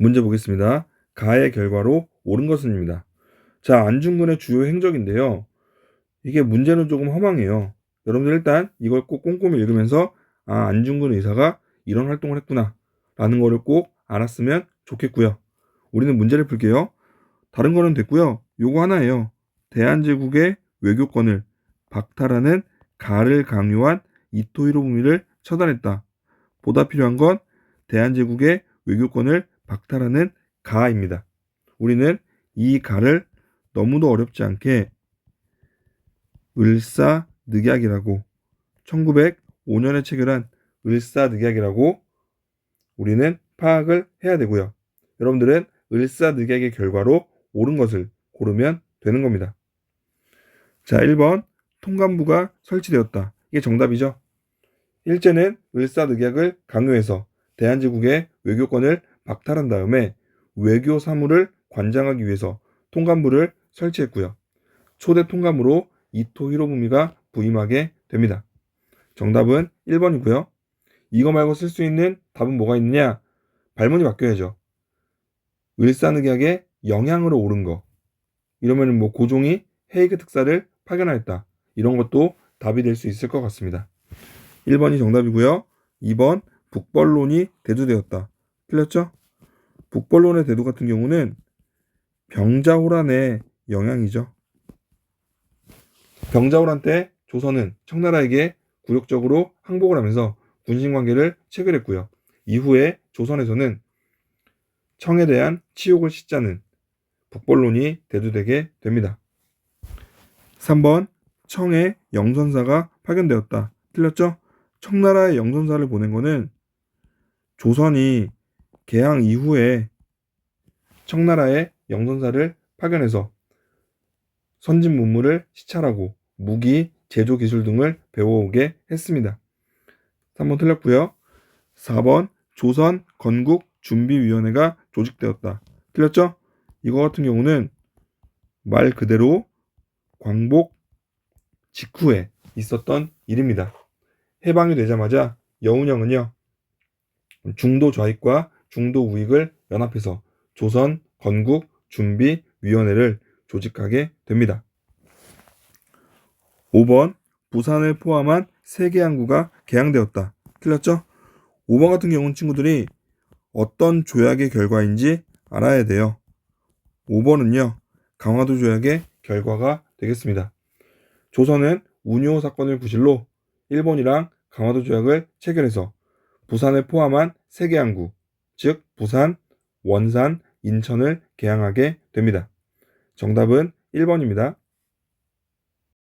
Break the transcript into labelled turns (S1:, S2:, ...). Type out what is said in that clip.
S1: 문제 보겠습니다. 가의 결과로 옳은 것은입니다. 자, 안중근의 주요 행적인데요. 이게 문제는 조금 허망해요. 여러분들 일단 이걸 꼭 꼼꼼히 읽으면서 아, 안중근 의사가 이런 활동을 했구나 라는 거를 꼭 알았으면 좋겠고요. 우리는 문제를 풀게요. 다른 거는 됐고요. 요거 하나예요. 대한제국의 외교권을 박탈하는 가를 강요한 이토 히로부미를 처단했다. 보다 필요한 건 대한제국의 외교권을 박탈하는 가입니다. 우리는 이 가를 너무도 어렵지 않게 을사늑약이라고 1905년에 체결한 을사늑약이라고 우리는 파악을 해야 되고요. 여러분들은 을사늑약의 결과로 옳은 것을 고르면 되는 겁니다. 자, 1번 통감부가 설치되었다. 이게 정답이죠. 일제는 을사늑약을 강요해서 대한제국의 외교권을 박탈한 다음에 외교 사무를 관장하기 위해서 통감부를 설치했고요. 초대 통감으로 이토 히로부미가 부임하게 됩니다. 정답은 1번이고요. 이거 말고 쓸 수 있는 답은 뭐가 있느냐? 발문이 바뀌어야죠. 을사늑약의 영향으로 옳은 거. 이러면은 뭐 고종이 헤이그 특사를 파견하였다. 이런 것도 답이 될 수 있을 것 같습니다. 1번이 정답이고요. 2번 북벌론이 대두되었다. 틀렸죠? 북벌론의 대두 같은 경우는 병자호란의 영향이죠. 병자호란 때 조선은 청나라에게 굴욕적으로 항복을 하면서 군신 관계를 체결했고요. 이후에 조선에서는 청에 대한 치욕을 씻자는 북벌론이 대두되게 됩니다. 3번 청에 영선사가 파견되었다. 틀렸죠? 청나라에 영선사를 보낸 거는 조선이 개항 이후에 청나라에 영선사를 파견해서 선진 문물을 시찰하고 무기, 제조 기술 등을 배워오게 했습니다. 3번 틀렸고요. 4번 조선 건국 준비위원회가 조직되었다. 틀렸죠? 이거 같은 경우는 말 그대로 광복 직후에 있었던 일입니다. 해방이 되자마자 여운형은요, 중도 좌익과 중도 우익을 연합해서 조선 건국 준비 위원회를 조직하게 됩니다. 5번 부산을 포함한 세개 항구가 개항되었다. 틀렸죠? 5번 같은 경우는 친구들이 어떤 조약의 결과인지 알아야 돼요. 5번은요. 강화도 조약의 결과가 되겠습니다. 조선은 운요 사건을 구실로 일본이랑 강화도 조약을 체결해서 부산을 포함한 세개 항구, 즉 부산, 원산, 인천을 개항하게 됩니다. 정답은 1번입니다.